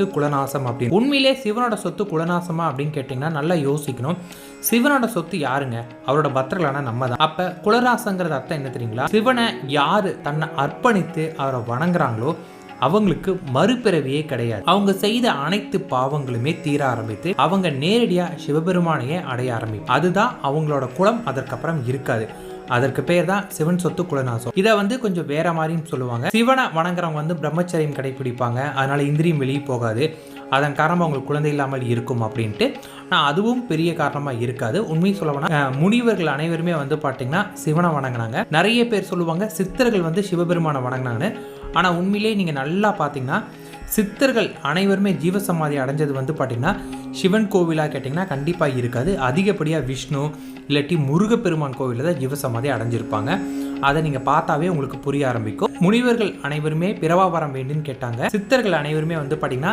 சொத்து குலநாசம் அப்படின்னு உண்மையிலே சிவனோட சொத்து குலநாசமா அப்படின்னு கேட்டிங்கன்னா நல்லா யோசிக்கணும். சிவனோட சொத்து யாருங்க? அவரோட பத்திரங்களான நம்ம தான் அப்ப குலராசங்கிறது அர்த்தம் என்ன தெரியுங்களா? சிவனை யாரு தன்னை அர்ப்பணித்து அவரை வணங்குறாங்களோ அவங்களுக்கு மறுபிறவியே கிடையாது. அவங்க செய்த அனைத்து பாவங்களுமே தீர ஆரம்பித்து அவங்க நேரடியா சிவபெருமானையே அடைய ஆரம்பிக்கும். அதுதான் அவங்களோட குலம் அதற்கப்புறம் இருக்காது. அதற்கு பேர் தான் சிவன் சொத்து குலநாசம். இதை வந்து கொஞ்சம் வேற மாதிரியும் சொல்லுவாங்க. சிவனை வணங்குறவங்க வந்து பிரம்மச்சரியம் கடைபிடிப்பாங்க. அதனால இந்திரியம் வெளியே போகாது. அதன் காரணமாக அவங்களுக்கு குழந்தை இல்லாமல் இருக்கும் அப்படின்ட்டு. ஆனால் அதுவும் பெரிய காரணமாக இருக்காது. உண்மையை சொல்லணும்னா முனிவர்கள் அனைவருமே வந்து பார்த்தீங்கன்னா சிவனை வணங்கினாங்க. நிறைய பேர் சொல்லுவாங்க சித்தர்கள் வந்து சிவபெருமானை வணங்கினாங்கன்னு. ஆனால் உண்மையிலேயே நீங்கள் நல்லா பார்த்தீங்கன்னா சித்தர்கள் அனைவருமே ஜீவசமாதி அடைஞ்சது வந்து பார்த்தீங்கன்னா சிவன் கோவிலாக கேட்டிங்கன்னா கண்டிப்பாக இருக்காது. அதிகப்படியாக விஷ்ணு இல்லாட்டி முருகப்பெருமான் கோவிலில் தான் ஜீவசமாதி அடைஞ்சிருப்பாங்க. அதை நீங்கள் பார்த்தாவே உங்களுக்கு புரிய ஆரம்பிக்கும். முனிவர்கள் அனைவருமே பிறவா வரம் வேண்டும்னு கேட்டாங்க. சித்தர்கள் அனைவருமே வந்து பார்த்தீங்கன்னா